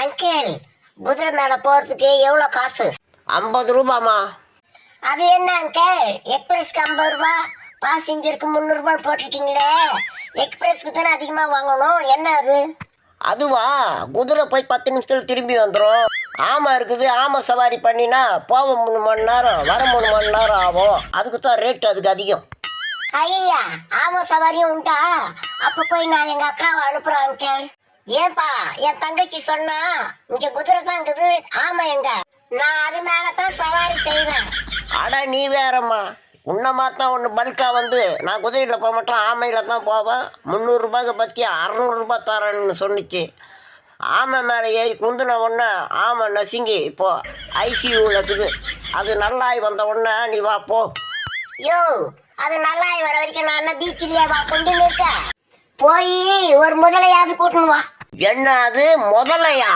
Uncle குதிரை மேல போறதுக்கு எவ்வளவு காசு? ஐம்பது ரூபாம்மா. அது என்ன அங்கிள்? எக்ஸ்பிரஸ்க்கு ஐம்பது ரூபா பாசஞ்சருக்கு முந்நூறுபா போட்டிருக்கீங்களே. எக்ஸ்பிரஸ்க்கு தானே அதிகமா வாங்கணும்? என்ன அது? அதுவா குதிரை போய் பத்து நிமிஷத்துல திரும்பி வந்துடும் ஆமை இருக்குது ஆமை சவாரி பண்ணினா போக மூணு மணி நேரம் வர மூணு மணி நேரம் ஆகும். அதுக்கு தான் ரேட் அதுக்கு அதிகம். ஐயா ஆமா சவாரியும் உண்டா? அப்ப போய் நான் எங்க அக்காவை அனுப்புறேன் அங்கிள். ஏன்பா என் தங்கச்சி சொன்னா இங்க குதிரை தான் இருக்குது ஆமா எங்க? நான் அது மேலதான் சவாரி செய்வேன். அட நீ வேறம்மா. உன்னை தான் ஒன்று பல்காக வந்து நான் குதிரையில் போக மாட்டேன் ஆமையில் தான் போவேன் முந்நூறுரூபாய்க்கு பற்றி அறநூறுபா தரேன்னு சொன்னிச்சு. ஆமை மேலே ஏறி குந்தின உடனே ஆமை நசுங்கி இப்போது ஐசியூவில் இருக்குது. அது நல்லாய் வந்த உடனே நீ வா போ. யோ அது நல்லா வர வரைக்கும் நான் என்ன பீச்சிலேயே வா கொஞ்சம் இருக்க போய் ஒரு முதலையாவது கூட்டணும் என்னது முதலையா?